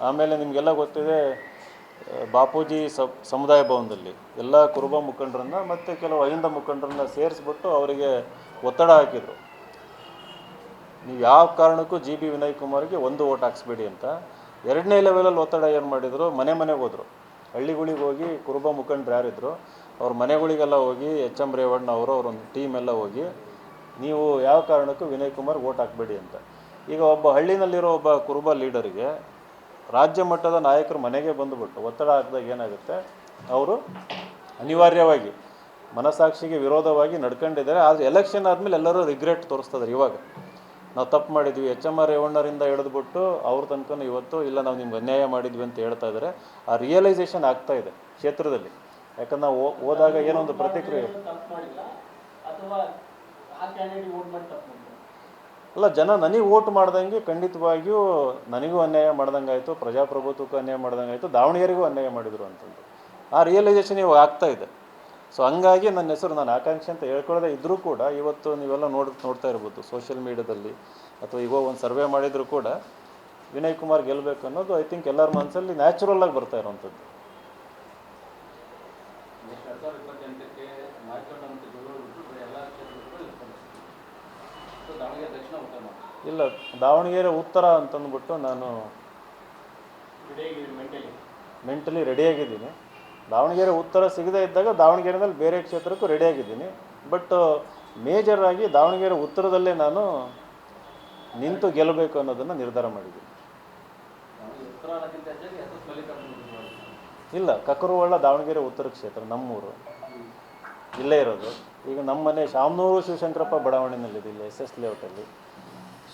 ಆಮೇಲೆ ನಿಮಗೆಲ್ಲ ಗೊತ್ತಿದೆ ಬಾಪೂಜಿ ಸಮುದಾಯ ಭವನದಲ್ಲಿ ಎಲ್ಲ ಕುರುಬ ಮುಖಂಡರನ್ನು ಮತ್ತು ಕೆಲವು ಅಹಿಂದ ಮುಖಂಡರನ್ನ ಸೇರಿಸ್ಬಿಟ್ಟು ಅವರಿಗೆ ಒತ್ತಡ ಹಾಕಿದರು. ನೀವು ಯಾವ ಕಾರಣಕ್ಕೂ ಜಿ ಬಿ ವಿನಯ್ ಕುಮಾರ್ಗೆ ಒಂದು ಓಟ್ ಹಾಕ್ಸ್ಬೇಡಿ ಅಂತ. ಎರಡನೇ ಲೆವೆಲಲ್ಲಿ ಒತ್ತಡ ಏನು ಮಾಡಿದರು? ಮನೆ ಮನೆಗೆ ಹೋದರು. ಹಳ್ಳಿಗಳಿಗೆ ಹೋಗಿ ಕುರುಬ ಮುಖಂಡರು ಯಾರಿದ್ರು? ಅವ್ರ ಮನೆಗಳಿಗೆಲ್ಲ ಹೋಗಿ ಎಚ್ ಎಂ ರೇವಣ್ಣ ಅವರು ಅವರೊಂದು ಎಲ್ಲ ಹೋಗಿ, ನೀವು ಯಾವ ಕಾರಣಕ್ಕೂ ವಿನಯ್ ಕುಮಾರ್ ಓಟ್ ಹಾಕಬೇಡಿ ಅಂತ. ಈಗ ಒಬ್ಬ ಹಳ್ಳಿನಲ್ಲಿರೋ ಒಬ್ಬ ಕುರುಬ ಲೀಡರಿಗೆ ರಾಜ್ಯ ಮಟ್ಟದ ನಾಯಕರು ಮನೆಗೆ ಬಂದುಬಿಟ್ಟು ಒತ್ತಡ ಹಾಕಿದಾಗ ಏನಾಗುತ್ತೆ? ಅವರು ಅನಿವಾರ್ಯವಾಗಿ ಮನಸಾಕ್ಷಿಗೆ ವಿರೋಧವಾಗಿ ನಡ್ಕೊಂಡಿದ್ದಾರೆ. ಆದರೆ ಎಲೆಕ್ಷನ್ ಆದಮೇಲೆ ಎಲ್ಲರೂ ರಿಗ್ರೆಟ್ ತೋರಿಸ್ತಿದ್ದಾರೆ ಇವಾಗ. ನಾವು ತಪ್ಪು ಮಾಡಿದ್ವಿ. ಎಚ್ ಎಂ ಆರ್ ರೇವಣ್ಣರಿಂದ ಹಿಡಿದ್ಬಿಟ್ಟು ಅವ್ರ ತನಕ ಇವತ್ತು ಇಲ್ಲ, ನಾವು ನಿಮ್ಗೆ ಅನ್ಯಾಯ ಮಾಡಿದ್ವಿ ಅಂತ ಹೇಳ್ತಾ ಇದ್ದಾರೆ ಆ ರಿಯಲೈಸೇಷನ್ ಆಗ್ತಾ ಇದೆ ಕ್ಷೇತ್ರದಲ್ಲಿ. ಯಾಕಂದ್ರೆ ನಾವು ಹೋದಾಗ ಏನೋ ಒಂದು ಪ್ರತಿಕ್ರಿಯೆ. ಅಲ್ಲ ಜನ ನನಗೆ ಓಟ್ ಮಾಡ್ದಂಗೆ ಖಂಡಿತವಾಗಿಯೂ ನನಗೂ ಅನ್ಯಾಯ ಮಾಡ್ದಂಗೆ ಆಯಿತು ಪ್ರಜಾಪ್ರಭುತ್ವಕ್ಕೂ ಅನ್ಯಾಯ ಮಾಡ್ದಂಗೆ ಆಯಿತು ದಾವಣಗೆರೆಗೂ ಅನ್ಯಾಯ ಮಾಡಿದರು ಅಂತಂದು. ಆ ರಿಯಲೈಸೇಷನ್ ಇವಾಗ ಆಗ್ತಾ ಇದೆ. ಸೊ ಹಂಗಾಗಿ ನನ್ನ ಹೆಸರು ನಾನು ಆಕಾಂಕ್ಷೆ ಅಂತ ಹೇಳ್ಕೊಳ್ಳದೆ ಇದ್ದರೂ ಕೂಡ ಇವತ್ತು ನೀವೆಲ್ಲ ನೋಡ್ ನೋಡ್ತಾ ಇರ್ಬೋದು ಸೋಷಿಯಲ್ ಮೀಡ್ಯಾದಲ್ಲಿ ಅಥವಾ ಇವಾಗ ಒಂದು ಸರ್ವೆ ಮಾಡಿದರೂ ಕೂಡ ವಿನಯ್ ಕುಮಾರ್ ಗೆಲ್ಲಬೇಕು ಅನ್ನೋದು ಐ ಥಿಂಕ್ ಎಲ್ಲರ ಮನಸ್ಸಲ್ಲಿ ನ್ಯಾಚುರಲ್ ಆಗಿ ಬರ್ತಾ ಇರೋವಂಥದ್ದು ನೆಕ್ಸ್ಟ್ ಎರಡು ಸಾವಿರದ ಇಪ್ಪತ್ತೆಂಟಕ್ಕೆ ಮಾರ್ಕೊಂಡ ಮತ್ತು ಬೆಂಗಳೂರು ಬಿಟ್ಟು ಎಲ್ಲ ಕ್ಷೇತ್ರಗಳು ಇರ್ತಾರೆ ಸೊ ದಾವಣಗೆರೆ ದಕ್ಷಿಣ ಉತ್ತರ ಮಾಡಿ ಇಲ್ಲ ದಾವಣಗೆರೆ ಉತ್ತರ ಅಂತಂದ್ಬಿಟ್ಟು ನಾನು ಮೆಂಟಲಿ ರೆಡಿಯಾಗಿದ್ದೀನಿ. ದಾವಣಗೆರೆ ಉತ್ತರ ಸಿಗದೇ ಇದ್ದಾಗ ದಾವಣಗೆರೆನಲ್ಲಿ ಬೇರೆ ಕ್ಷೇತ್ರಕ್ಕೂ ರೆಡಿಯಾಗಿದ್ದೀನಿ. ಬಟ್ ಮೇಜರ್ ಆಗಿ ದಾವಣಗೆರೆ ಉತ್ತರದಲ್ಲೇ ನಾನು ನಿಂತು ಗೆಲ್ಲಬೇಕು ಅನ್ನೋದನ್ನು ನಿರ್ಧಾರ ಮಾಡಿದ್ದೀನಿ. ಇಲ್ಲ ಕಕರುವಳ್ಳ ದಾವಣಗೆರೆ ಉತ್ತರ ಕ್ಷೇತ್ರ ನಮ್ಮೂರು. ಇಲ್ಲೇ ಇರೋದು. ಈಗ ನಮ್ಮ ಮನೆ ಶಾಮನೂರು ಶಿವಶಂಕರಪ್ಪ ಬಡಾವಣೆಯಲ್ಲಿದೆ ಇಲ್ಲಿ ಎಸ್ ಎಸ್ ಲೇಔಟಲ್ಲಿ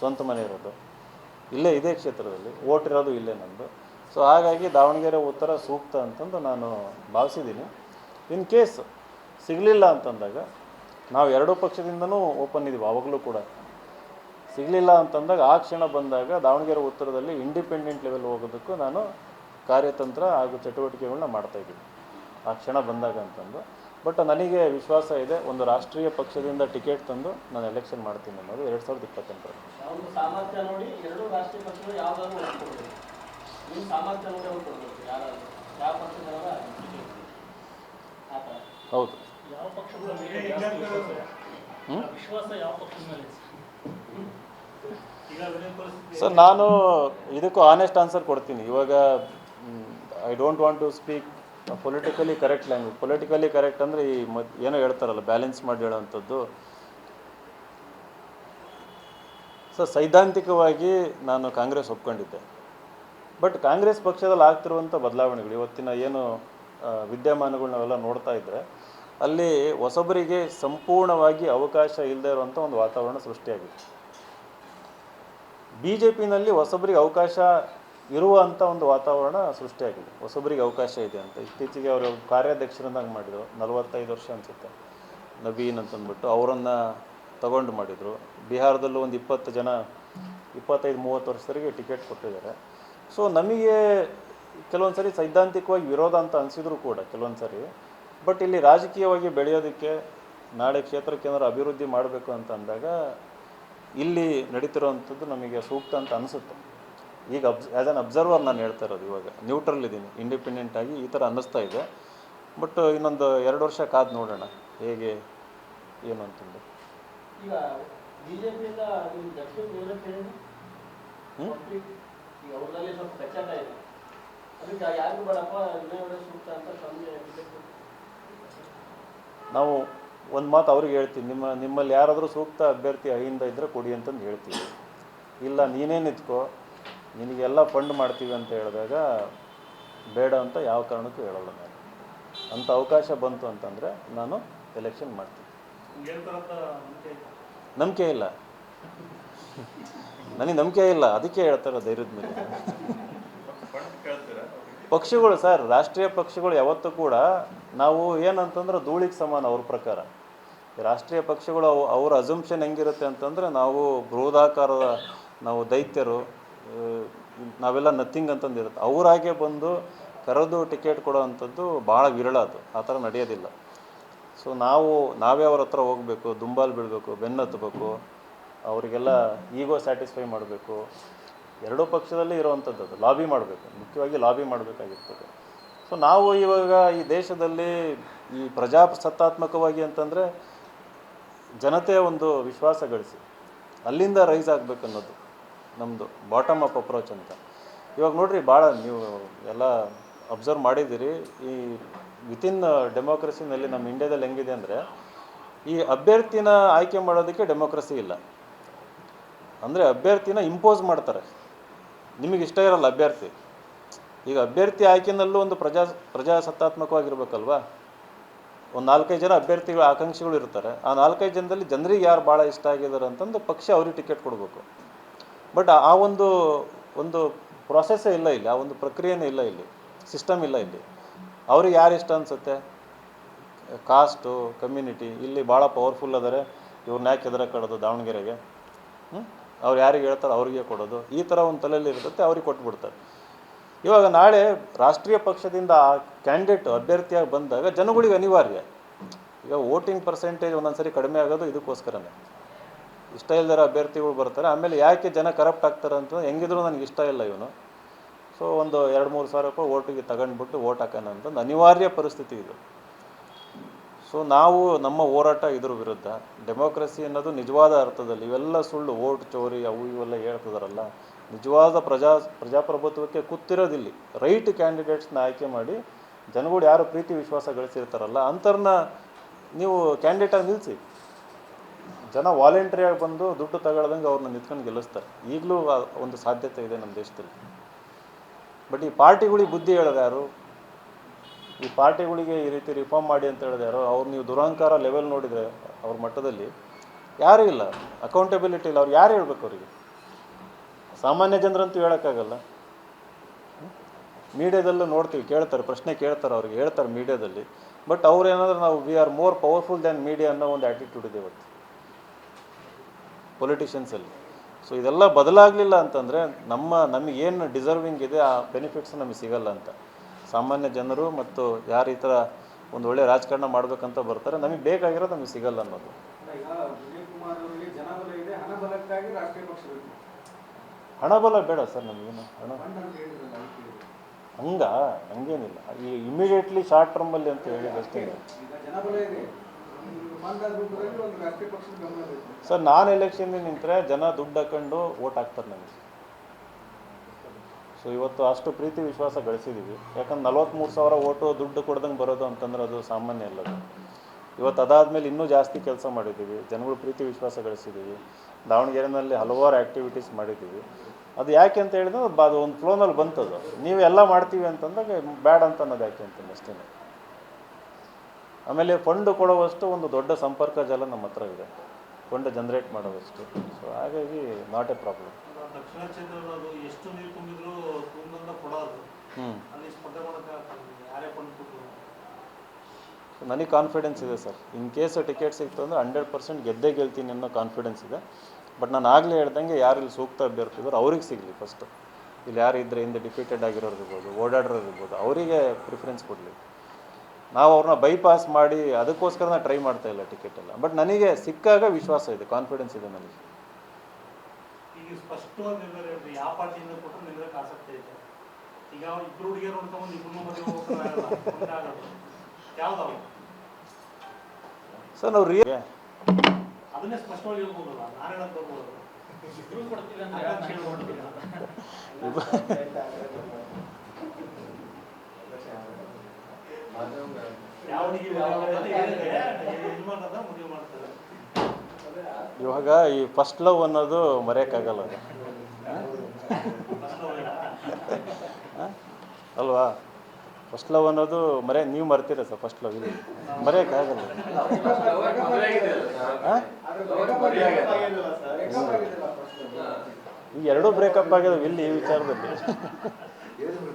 ಸ್ವಂತ ಮನೆ ಇರೋದು. ಇಲ್ಲೇ ಇದೇ ಕ್ಷೇತ್ರದಲ್ಲಿ ಓಟ್ ಇರೋದು ಇಲ್ಲೇ ನಂದು. ಸೊ ಹಾಗಾಗಿ ದಾವಣಗೆರೆ ಉತ್ತರ ಸೂಕ್ತ ಅಂತಂದು ನಾನು ಭಾವಿಸಿದ್ದೀನಿ. ಇನ್ ಕೇಸ್ ಸಿಗಲಿಲ್ಲ ಅಂತಂದಾಗ, ನಾವು ಎರಡೂ ಪಕ್ಷದಿಂದನೂ ಓಪನ್ ಇದ್ದೀವಿ ಆವಾಗಲೂ ಕೂಡ. ಸಿಗಲಿಲ್ಲ ಅಂತಂದಾಗ, ಆ ಕ್ಷಣ ಬಂದಾಗ ದಾವಣಗೆರೆ ಉತ್ತರದಲ್ಲಿ ಇಂಡಿಪೆಂಡೆಂಟ್ ಲೆವೆಲ್ ಹೋಗೋದಕ್ಕೂ ನಾನು ಕಾರ್ಯತಂತ್ರ ಹಾಗೂ ಚಟುವಟಿಕೆಗಳನ್ನ ಮಾಡ್ತಾಯಿದ್ದೀನಿ ಆ ಕ್ಷಣ ಬಂದಾಗ ಅಂತಂದು. ಬಟ್ ನನಗೆ ವಿಶ್ವಾಸ ಇದೆ ಒಂದು ರಾಷ್ಟ್ರೀಯ ಪಕ್ಷದಿಂದ ಟಿಕೆಟ್ ತಂದು ನಾನು ಎಲೆಕ್ಷನ್ ಮಾಡ್ತೀನಿ ಅನ್ನೋದು ಎರಡು ಸಾವಿರದ ಇಪ್ಪತ್ತೆಂಟರ ಹೌದು. ಸರ್ ನಾನು ಇದಕ್ಕೂ ಆನೆಸ್ಟ್ ಆನ್ಸರ್ ಕೊಡ್ತೀನಿ. ಇವಾಗ I don't want to speak politically correct language politically correct ಅಂದರೆ ಈ ಮತ್ ಏನೋ ಹೇಳ್ತಾರಲ್ಲ ಬ್ಯಾಲೆನ್ಸ್ ಮಾಡಿ ಹೇಳೋವಂಥದ್ದು. ಸೊ ಸೈದ್ಧಾಂತಿಕವಾಗಿ ನಾನು ಕಾಂಗ್ರೆಸ್ ಒಪ್ಕೊಂಡಿದ್ದೆ. ಬಟ್ ಕಾಂಗ್ರೆಸ್ ಪಕ್ಷದಲ್ಲಿ ಆಗ್ತಿರುವಂಥ ಬದಲಾವಣೆಗಳು, ಇವತ್ತಿನ ಏನು ವಿದ್ಯಮಾನಗಳು ನಾವೆಲ್ಲ ನೋಡ್ತಾ ಇದ್ದರೆ ಅಲ್ಲಿ ಹೊಸಬರಿಗೆ ಸಂಪೂರ್ಣವಾಗಿ ಅವಕಾಶ ಇಲ್ಲದೆ ಇರುವಂಥ ಒಂದು ವಾತಾವರಣ ಸೃಷ್ಟಿಯಾಗಿದೆ. ಬಿ ಜೆ ಪಿನಲ್ಲಿ ಹೊಸಬರಿಗೆ ಅವಕಾಶ ಇರುವಂಥ ಒಂದು ವಾತಾವರಣ ಸೃಷ್ಟಿಯಾಗಿದೆ. ಹೊಸಬರಿಗೆ ಅವಕಾಶ ಇದೆ ಅಂತ. ಇತ್ತೀಚೆಗೆ ಅವರು ಕಾರ್ಯಾಧ್ಯಕ್ಷರನ್ನಾಗಿ ಮಾಡಿದರು. ನಲವತ್ತೈದು ವರ್ಷ ಅನಿಸುತ್ತೆ. ನವೀನ್ ಅಂತಂದ್ಬಿಟ್ಟು ಅವರನ್ನು ತಗೊಂಡು ಮಾಡಿದರು. ಬಿಹಾರದಲ್ಲೂ ಒಂದು ಇಪ್ಪತ್ತು ಜನ, ಇಪ್ಪತ್ತೈದು, ಮೂವತ್ತು ವರ್ಷದವರಿಗೆ ಟಿಕೆಟ್ ಕೊಟ್ಟಿದ್ದಾರೆ. ಸೊ, ನಮಗೆ ಕೆಲವೊಂದು ಸರಿ ಸೈದ್ಧಾಂತಿಕವಾಗಿ ವಿರೋಧ ಅಂತ ಅನಿಸಿದ್ರು ಕೂಡ ಕೆಲವೊಂದು ಸರಿ ಬಟ್ ಇಲ್ಲಿ ರಾಜಕೀಯವಾಗಿ ಬೆಳೆಯೋದಕ್ಕೆ ನಾಳೆ ಕ್ಷೇತ್ರಕ್ಕೆ ಏನಾದ್ರು ಅಭಿವೃದ್ಧಿ ಮಾಡಬೇಕು ಅಂತ ಅಂದಾಗ ಇಲ್ಲಿ ನಡೀತಿರೋವಂಥದ್ದು ನಮಗೆ ಸೂಕ್ತ ಅಂತ ಅನಿಸುತ್ತೆ. ಈಗ ಅಬ್ಸ್ ಆ್ಯಸ್ ಅನ್ ಅಬ್ಸರ್ವರ್ ನಾನು ಹೇಳ್ತಾ ಇರೋದು ಇವಾಗ ನ್ಯೂಟ್ರಲ್ ಇದ್ದೀನಿ ಇಂಡಿಪೆಂಡೆಂಟ್ ಆಗಿ ಈ ಥರ ಅನ್ನಿಸ್ತಾ ಇದೆ. ಬಟ್ ಇನ್ನೊಂದು ಎರಡು ವರ್ಷ ಕಾದು ನೋಡೋಣ ಹೇಗೆ ಏನು ಅಂತಂದು ನಾವು ಒಂದು ಮಾತು ಅವ್ರಿಗೆ ಹೇಳ್ತೀವಿ ನಿಮ್ಮ ನಿಮ್ಮಲ್ಲಿ ಯಾರಾದರೂ ಸೂಕ್ತ ಅಭ್ಯರ್ಥಿ ಅಹಿಂದ ಇದ್ದರೆ ಕೊಡಿ ಅಂತಂದು ಹೇಳ್ತೀವಿ ಇಲ್ಲ ನೀನೇ ನಿಂತ್ಕೋ. ನಿನಗೆಲ್ಲ ಫಂಡ್ ಮಾಡ್ತೀವಿ ಅಂತ ಹೇಳಿದಾಗ ಬೇಡ ಅಂತ ಯಾವ ಕಾರಣಕ್ಕೂ ಹೇಳಲ್ಲ ನಾನು. ಅಂಥ ಅವಕಾಶ ಬಂತು ಅಂತಂದರೆ ನಾನು ಎಲೆಕ್ಷನ್ ಮಾಡ್ತೀನಿ. ನಂಬಿಕೆ ಇಲ್ಲ. ನನಗೆ ನಂಬಿಕೆ ಇಲ್ಲ. ಅದಕ್ಕೆ ಹೇಳ್ತಾರೆ ಧೈರ್ಯದ ಮೇಲೆ. ಪಕ್ಷಗಳು ಸರ್, ರಾಷ್ಟ್ರೀಯ ಪಕ್ಷಗಳು ಯಾವತ್ತೂ ಕೂಡ ನಾವು ಏನಂತಂದ್ರೆ ಧೂಳಿಗೆ ಸಮಾನ ಅವ್ರ ಪ್ರಕಾರ. ರಾಷ್ಟ್ರೀಯ ಪಕ್ಷಗಳು ಅವು ಅವ್ರ ಅಸಂಪ್ಷನ್ ಹೆಂಗಿರುತ್ತೆ ಅಂತಂದರೆ ನಾವು ಬೃಹದಾಕಾರದ ನಾವು ದೈತ್ಯರು ನಾವೆಲ್ಲ ನಥಿಂಗ್ ಅಂತಂದು ಇರುತ್ತೆ ಅವರಾಗೆ ಬಂದು ಕರೆದು ಟಿಕೆಟ್ ಕೊಡೋ ಅಂಥದ್ದು ಭಾಳ ವಿರಳ ಅದು. ಆ ಥರ ನಡೆಯೋದಿಲ್ಲ. ಸೊ ನಾವು, ನಾವೇ ಅವ್ರ ಹತ್ರ ಹೋಗಬೇಕು, ದುಂಬಾಲು ಬೀಳಬೇಕು ಬೆನ್ನತ್ತಬೇಕು ಅವರಿಗೆಲ್ಲ ಈಗೋ ಸ್ಯಾಟಿಸ್ಫೈ ಮಾಡಬೇಕು. ಎರಡೂ ಪಕ್ಷದಲ್ಲಿ ಇರೋವಂಥದ್ದು ಅದು. ಲಾಬಿ ಮಾಡಬೇಕು. ಮುಖ್ಯವಾಗಿ ಲಾಬಿ ಮಾಡಬೇಕಾಗಿರ್ತದೆ. ಸೊ ನಾವು ಇವಾಗ ಈ ದೇಶದಲ್ಲಿ ಈ ಪ್ರಜಾಸತ್ತಾತ್ಮಕವಾಗಿ ಅಂತಂದರೆ ಜನತೆಯ ಒಂದು ವಿಶ್ವಾಸ ಗಳಿಸಿ. ಅಲ್ಲಿಂದ ರೈಸ್ ಆಗಬೇಕು ಅನ್ನೋದು ನಮ್ಮದು ಬಾಟಮ್ ಅಪ್ ಅಪ್ರೋಚ್ ಅಂತ. ಇವಾಗ ನೋಡಿರಿ ಭಾಳ ನೀವು ಎಲ್ಲ ಅಬ್ಸರ್ವ್ ಮಾಡಿದ್ದೀರಿ, ಈ ವಿತಿನ್ ಡೆಮೋಕ್ರಸಿನಲ್ಲಿ ನಮ್ಮ ಇಂಡಿಯಾದಲ್ಲಿ ಹೆಂಗಿದೆ ಅಂದರೆ, ಈ ಅಭ್ಯರ್ಥಿನ ಆಯ್ಕೆ ಮಾಡೋದಕ್ಕೆ ಡೆಮೋಕ್ರಸಿ ಇಲ್ಲ. ಅಂದರೆ ಅಭ್ಯರ್ಥಿನ ಇಂಪೋಸ್ ಮಾಡ್ತಾರೆ. ನಿಮಗೆ ಇಷ್ಟ ಇರಲ್ಲ ಅಭ್ಯರ್ಥಿ. ಈಗ ಅಭ್ಯರ್ಥಿ ಆಯ್ಕೆನಲ್ಲೂ ಒಂದು ಪ್ರಜಾ, ಪ್ರಜಾಸತ್ತಾತ್ಮಕವಾಗಿರ್ಬೇಕಲ್ವಾ? ಒಂದು ನಾಲ್ಕೈದು ಜನ ಅಭ್ಯರ್ಥಿಗಳ ಆಕಾಂಕ್ಷಿಗಳು ಇರ್ತಾರೆ. ಆ ನಾಲ್ಕೈದು ಜನದಲ್ಲಿ ಜನರಿಗೆ ಯಾರು ಭಾಳ ಇಷ್ಟ ಆಗಿದ್ದಾರೆ ಅಂತಂದು ಪಕ್ಷ ಅವ್ರಿಗೆ ಟಿಕೆಟ್ ಕೊಡಬೇಕು. ಬಟ್ ಆ ಒಂದು ಒಂದು ಪ್ರೊಸೆಸ್ಸೇ ಇಲ್ಲ ಇಲ್ಲಿ, ಆ ಒಂದು ಪ್ರಕ್ರಿಯೆನೇ ಇಲ್ಲ ಇಲ್ಲಿ ಸಿಸ್ಟಮ್ ಇಲ್ಲ ಇಲ್ಲಿ. ಅವ್ರಿಗೆ ಯಾರು ಇಷ್ಟ ಅನಿಸುತ್ತೆ? ಕಾಸ್ಟು ಕಮ್ಯುನಿಟಿ ಇಲ್ಲಿ ಭಾಳ ಪವರ್ಫುಲ್ ಅದಾರೆ. ಇವ್ರನ್ನ ಯಾಕೆ ಎದುರ ಕಡೋದು ದಾವಣಗೆರೆಗೆ? ಹ್ಞೂ ಅವ್ರು ಯಾರಿಗೆ ಹೇಳ್ತಾರೆ ಅವ್ರಿಗೆ ಕೊಡೋದು. ಈ ಥರ ಒಂದು ತಲೆಯಲ್ಲಿ ಇರ್ತದೆ ಅವ್ರಿಗೆ ಕೊಟ್ಬಿಡ್ತಾರೆ. ಇವಾಗ ನಾಳೆ ರಾಷ್ಟ್ರೀಯ ಪಕ್ಷದಿಂದ ಆ ಕ್ಯಾಂಡಿಡೇಟ್ ಅಭ್ಯರ್ಥಿಯಾಗಿ ಬಂದಾಗ ಜನಗಳಿಗೆ ಅನಿವಾರ್ಯ. ಈಗ ವೋಟಿಂಗ್ ಪರ್ಸೆಂಟೇಜ್ ಒಂದೊಂದು ಸರಿ ಕಡಿಮೆ ಆಗೋದು ಇದಕ್ಕೋಸ್ಕರನೇ. ಇಷ್ಟ ಇಲ್ದಿರೋ ಅಭ್ಯರ್ಥಿಗಳು ಬರ್ತಾರೆ. ಆಮೇಲೆ ಯಾಕೆ ಜನ ಕರಪ್ಟ್ ಆಗ್ತಾರೆ ಅಂತ ಹೆಂಗಿದ್ರು ನನಗೆ ಇಷ್ಟ ಇಲ್ಲ ಇವನು. ಸೊ ಒಂದು ಎರಡು ಮೂರು ಸಾವಿರ ರೂಪಾಯಿ ಓಟಿಗೆ ತಗೊಂಡ್ಬಿಟ್ಟು ಓಟ್ ಹಾಕೋಣ ಅಂತಂದು ಅನಿವಾರ್ಯ ಪರಿಸ್ಥಿತಿ ಇದು. ಸೊ ನಾವು ನಮ್ಮ ಹೋರಾಟ ಇದ್ರ ವಿರುದ್ಧ ಡೆಮೋಕ್ರಸಿ ಅನ್ನೋದು ನಿಜವಾದ ಅರ್ಥದಲ್ಲಿ ಇವೆಲ್ಲ ಸುಳ್ಳು ಓಟ್ ಚೋರಿ ಅವು ಇವೆಲ್ಲ ಹೇಳ್ತಿದಾರಲ್ಲ, ನಿಜವಾದ ಪ್ರಜಾ, ಪ್ರಜಾಪ್ರಭುತ್ವಕ್ಕೆ ಕೂತಿರೋದಿಲ್ಲಿ. ರೈಟ್ ಕ್ಯಾಂಡಿಡೇಟ್ಸ್ನ ಆಯ್ಕೆ ಮಾಡಿ ಜನಗಳು ಯಾರು ಪ್ರೀತಿ ವಿಶ್ವಾಸ ಗಳಿಸಿರ್ತಾರಲ್ಲ ಅಂಥವ್ರನ್ನ ನೀವು ಕ್ಯಾಂಡಿಡೇಟಾಗಿ ನಿಲ್ಲಿಸಿ ಜನ ವಾಲಂಟ್ರಿಯಾಗಿ ಬಂದು ದುಡ್ಡು ತಗೊಳ್ದಂಗೆ ಅವ್ರನ್ನ ನಿಂತ್ಕೊಂಡು ಗೆಲ್ಲಿಸ್ತಾರೆ. ಈಗಲೂ ಒಂದು ಸಾಧ್ಯತೆ ಇದೆ ನಮ್ಮ ದೇಶದಲ್ಲಿ. ಬಟ್ ಈ ಪಾರ್ಟಿಗಳಿಗೆ ಬುದ್ಧಿ ಹೇಳೋದು ಯಾರು? ಈ ಪಾರ್ಟಿಗಳಿಗೆ ಈ ರೀತಿ ರಿಫಾರ್ಮ್ ಮಾಡಿ ಅಂತ ಹೇಳಿದೆ ಯಾರು? ಅವ್ರು ನೀವು ದುರಹಂಕಾರ ಲೆವೆಲ್ ನೋಡಿದರೆ ಅವ್ರ ಮಟ್ಟದಲ್ಲಿ ಯಾರೂ ಇಲ್ಲ. ಅಕೌಂಟಬಿಲಿಟಿ ಇಲ್ಲ. ಅವ್ರು ಯಾರು ಹೇಳ್ಬೇಕು ಅವರಿಗೆ? ಸಾಮಾನ್ಯ ಜನರಂತೂ ಹೇಳೋಕ್ಕಾಗಲ್ಲ. ಮೀಡಿಯಾದಲ್ಲೂ ನೋಡ್ತೀವಿ, ಕೇಳ್ತಾರೆ, ಪ್ರಶ್ನೆ ಕೇಳ್ತಾರೆ ಅವ್ರಿಗೆ, ಹೇಳ್ತಾರೆ ಮೀಡಿಯಾದಲ್ಲಿ. ಬಟ್ ಅವ್ರು ಏನಾದರೂ ನಾವು we are more powerful than media ಅನ್ನೋ ಒಂದು ಆ್ಯಟಿಟ್ಯೂಡ್ ಇದೆ ಇವತ್ತು. ಪೊಲಿಟಿಷಿಯನ್ಸಲ್ಲಿ ಸೊ ಇದೆಲ್ಲ ಬದಲಾಗಲಿಲ್ಲ ಅಂತಂದರೆ ನಮ್ಮ ನಮಗೇನು ಡಿಸರ್ವಿಂಗ್ ಇದೆ ಆ ಬೆನಿಫಿಟ್ಸ್ ನಮಗೆ ಸಿಗಲ್ಲ ಅಂತ. ಸಾಮಾನ್ಯ ಜನರು ಮತ್ತು ಯಾರು ಈ ಥರ ಒಂದು ಒಳ್ಳೆ ರಾಜಕಾರಣ ಮಾಡಬೇಕಂತ ಬರ್ತಾರೆ ನಮಗೆ ಬೇಕಾಗಿರೋದು ನಮಗೆ ಸಿಗಲ್ಲ ಅನ್ನೋದು. ಹಣಬಲ ಬೇಡ ಸರ್ ನಮಗೇನು ಹಣ. ಹಂಗ? ಹಂಗೇನಿಲ್ಲ. ಈ ಇಮಿಡಿಯೇಟ್ಲಿ ಶಾರ್ಟ್ ಟರ್ಮಲ್ಲಿ ಅಂತ ಹೇಳಿದ ಸರ್, ನಾನು ಎಲೆಕ್ಷನ್ ನಿಂತರೆ ಜನ ದುಡ್ಡು ಹಾಕೊಂಡು ಓಟ್ ಹಾಕ್ತಾರೆ ನನಗೆ ಸೊ ಇವತ್ತು ಅಷ್ಟು ಪ್ರೀತಿ ವಿಶ್ವಾಸ ಗಳಿಸಿದ್ದೀವಿ ಯಾಕಂದ್ರೆ ನಲ್ವತ್ತ್ಮೂರು ಸಾವಿರ ಓಟು ದುಡ್ಡು ಕೊಡ್ದಂಗೆ ಬರೋದು ಅಂತಂದ್ರೆ ಅದು ಸಾಮಾನ್ಯ ಅಲ್ಲ ಅದು. ಇವತ್ತು ಅದಾದಮೇಲೆ ಇನ್ನೂ ಜಾಸ್ತಿ ಕೆಲಸ ಮಾಡಿದ್ದೀವಿ. ಜನಗಳು ಪ್ರೀತಿ ವಿಶ್ವಾಸ ಗಳಿಸಿದ್ದೀವಿ ದಾವಣಗೆರೆನಲ್ಲಿ ಹಲವಾರು ಆ್ಯಕ್ಟಿವಿಟೀಸ್ ಮಾಡಿದ್ದೀವಿ. ಅದು ಯಾಕೆ ಅಂತ ಹೇಳಿದ್ರೆ ಅದು ಒಂದು ಫ್ಲೋನಲ್ಲಿ ಬಂತದು. ನೀವೆಲ್ಲ ಮಾಡ್ತೀವಿ ಅಂತಂದಾಗ ಬ್ಯಾಡ್ ಅಂತ ಅನ್ನೋದು ಯಾಕೆ ಅಂತ ಅಷ್ಟೇ ಆಮೇಲೆ ಫಂಡ್ ಕೊಡುವಷ್ಟು ಒಂದು ದೊಡ್ಡ ಸಂಪರ್ಕ ಜಾಲ ನಮ್ಮ ಹತ್ರ ಇದೆ. ಫಂಡ್ ಜನರೇಟ್ ಮಾಡುವಷ್ಟು. ಸೊ ಹಾಗಾಗಿ ನಾಟ್ ಎ ಪ್ರಾಬ್ಲಮ್ ದಕ್ಷಿಣ ಕ್ಷೇತ್ರದ ಎಷ್ಟು ನೀರು ತುಂಬಿದ್ರು ತುಂಬಿದಂತ ಕೊಡೋದು. ಹ್ಞೂ ಅಲ್ಲಿ ಸ್ಪರ್ಧೆ ಮಾಡೋಕೆ ಯಾರೇ ಕೊಂಡು ಕೊಟ್ಟರು ನನಗೆ ಕಾನ್ಫಿಡೆನ್ಸ್ ಇದೆ ಸರ್. ಇನ್ ಕೇಸ್ ಟಿಕೆಟ್ ಸಿಕ್ತು ಅಂದರೆ ಹಂಡ್ರೆಡ್ ಪರ್ಸೆಂಟ್ ಗೆದ್ದೇ ಗೆಲ್ತೀನಿ ಅನ್ನೋ ಕಾನ್ಫಿಡೆನ್ಸ್ ಇದೆ. ಬಟ್ ನಾನು ಆಗಲೇ ಹೇಳ್ದಂಗೆ ಯಾರು ಇಲ್ಲಿ ಸೂಕ್ತ ಅಭ್ಯರ್ಥಿ ಇದ್ದಾರೆ ಅವ್ರಿಗೆ ಸಿಗಲಿ ಫಸ್ಟು ಇಲ್ಲಿ ಯಾರು ಇದ್ದರೆ ಹಿಂದೆ ಡಿಫೀಟೆಡ್ ಆಗಿರೋರು ಇರ್ಬೋದು ಓಡಾಡಿರೋರು ಇರ್ಬೋದು ಅವರಿಗೆ ಪ್ರಿಫರೆನ್ಸ್ ಕೊಡಲಿ. ನಾವು ಅವ್ರನ್ನ ಬೈಪಾಸ್ ಮಾಡಿ ಅದಕ್ಕೋಸ್ಕರ ನಾನು ಟ್ರೈ ಮಾಡ್ತಾ ಇಲ್ಲ ಟಿಕೆಟ್ ಎಲ್ಲ. ಬಟ್ ನನಗೆ ಸಿಕ್ಕಾಗ ವಿಶ್ವಾಸ ಇದೆ ಕಾನ್ಫಿಡೆನ್ಸ್ ಇದೆ ನನಗೆ. ಈಗ ಸ್ಪಷ್ಟವಾಗಿ ನಿರ್ಧಾರ ಇವಾಗ ಈ ಫಸ್ಟ್ ಲವ್ ಅನ್ನೋದು ಮರೆಯೋಕ್ಕಾಗಲ್ಲ? ಅಲ್ವಾ? ಫಸ್ಟ್ ಲವ್ ಅನ್ನೋದು ಮರೆ, ನೀವು ಮರ್ತೀರ ಸರ್ ಫಸ್ಟ್ ಲವ್ ಇದು? ಮರೆಯೋಕ್ಕಾಗಲ್ಲ? ಈ ಎರಡೂ ಬ್ರೇಕಪ್ ಆಗಿದಾವೆ ಇಲ್ಲಿ ಈ ವಿಚಾರದಲ್ಲಿ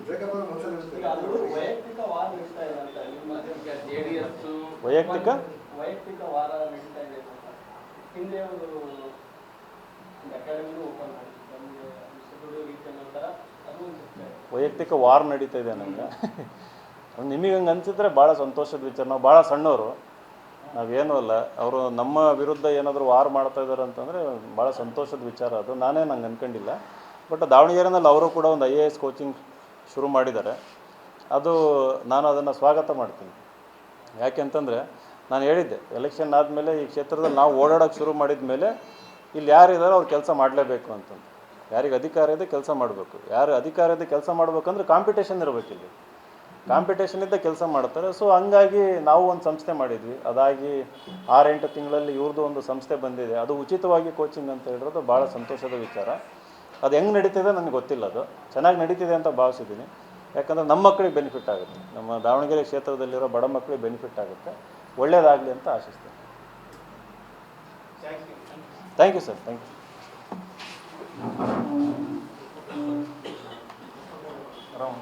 ಬ್ರೇಕಪ್ ಈಗ ಅದು ವೈಯಕ್ತಿಕ ವಾರ ನಡೀತಾ ಇದೆ ಅಂತ ನಿಮ್ಮ ಜೆ ಡಿ ಎಸ್ ವೈಯಕ್ತಿಕ? ವೈಯಕ್ತಿಕ ವಾರ ನಡೀತಾ ಇದೆ ಹಿಂದೆ ಒಂದು ಅಕಾಡೆಮಿನೂ ಓಪನ್ ಮಾಡಿದ್ರು. ನಮಗೆ ದುಡಿಯೋ ರೀತಿಯಲ್ಲಿ ಒಂಥರ ಅದು ಒಂದು ಚರ್ಚೆ ವೈಯಕ್ತಿಕ ವಾರ್ ನಡೀತಾ ಇದೆ ನನಗೆ ನಿಮಗೆ ಹಂಗೆ ಅನ್ಸಿದ್ರೆ ಭಾಳ ಸಂತೋಷದ ವಿಚಾರ. ನಾವು ಭಾಳ ಸಣ್ಣವರು. ನಾವೇನು ಅಲ್ಲ. ಅವರು ನಮ್ಮ ವಿರುದ್ಧ ಏನಾದರೂ ವಾರ್ ಮಾಡ್ತಾ ಇದ್ದಾರೆ ಅಂತಂದರೆ ಭಾಳ ಸಂತೋಷದ ವಿಚಾರ ಅದು. ನಾನೇ ನಂಗೆ ಅನ್ಕೊಂಡಿಲ್ಲ. ಬಟ್ ದಾವಣಗೆರೆನಲ್ಲಿ ಅವರು ಕೂಡ ಒಂದು ಐ ಎ ಎಸ್ ಕೋಚಿಂಗ್ ಶುರು ಮಾಡಿದ್ದಾರೆ. ಅದು ನಾನು ಅದನ್ನು ಸ್ವಾಗತ ಮಾಡ್ತೀನಿ. ಯಾಕೆಂತಂದರೆ ನಾನು ಹೇಳಿದ್ದೆ ಎಲೆಕ್ಷನ್ ಆದಮೇಲೆ ಈ ಕ್ಷೇತ್ರದಲ್ಲಿ ನಾವು ಓಡಾಡೋಕ್ಕೆ ಶುರು ಮಾಡಿದ ಮೇಲೆ ಇಲ್ಲಿ ಯಾರಿದ್ದಾರೋ ಅವ್ರು ಕೆಲಸ ಮಾಡಲೇಬೇಕು ಅಂತಂದು. ಯಾರಿಗೆ ಅಧಿಕಾರ ಇದೆ ಕೆಲಸ ಮಾಡಬೇಕು. ಯಾರು ಅಧಿಕಾರ ಇದೆ ಕೆಲಸ ಮಾಡಬೇಕಂದ್ರೆ ಕಾಂಪಿಟೇಷನ್ ಇರಬೇಕು ಇಲ್ಲಿ. ಕಾಂಪಿಟೇಷನ್ ಇದ್ದ ಕೆಲಸ ಮಾಡ್ತಾರೆ. ಸೊ ಹಂಗಾಗಿ ನಾವು ಒಂದು ಸಂಸ್ಥೆ ಮಾಡಿದ್ವಿ. ಅದಾಗಿ ಆರೆಂಟು ತಿಂಗಳಲ್ಲಿ ಇವ್ರದ್ದು ಒಂದು ಸಂಸ್ಥೆ ಬಂದಿದೆ. ಅದು ಉಚಿತವಾಗಿ ಕೋಚಿಂಗ್ ಅಂತ ಹೇಳಿರೋದು ಭಾಳ ಸಂತೋಷದ ವಿಚಾರ. ಅದು ಹೆಂಗೆ ನಡೀತಿದೆ ನನಗೆ ಗೊತ್ತಿಲ್ಲ ಅದು. ಚೆನ್ನಾಗಿ ನಡೀತಿದೆ ಅಂತ ಭಾವಿಸಿದ್ದೀನಿ. ಯಾಕಂದರೆ ನಮ್ಮ ಮಕ್ಕಳಿಗೆ ಬೆನಿಫಿಟ್ ಆಗುತ್ತೆ. ನಮ್ಮ ದಾವಣಗೆರೆ ಕ್ಷೇತ್ರದಲ್ಲಿರೋ ಬಡ ಮಕ್ಕಳಿಗೆ ಬೆನಿಫಿಟ್ ಆಗುತ್ತೆ. ಒಳ್ಳೆಯದಾಗಲಿ ಅಂತ ಆಶಿಸ್ತೇನೆ. Thank you sir thank you ಆರಾಮ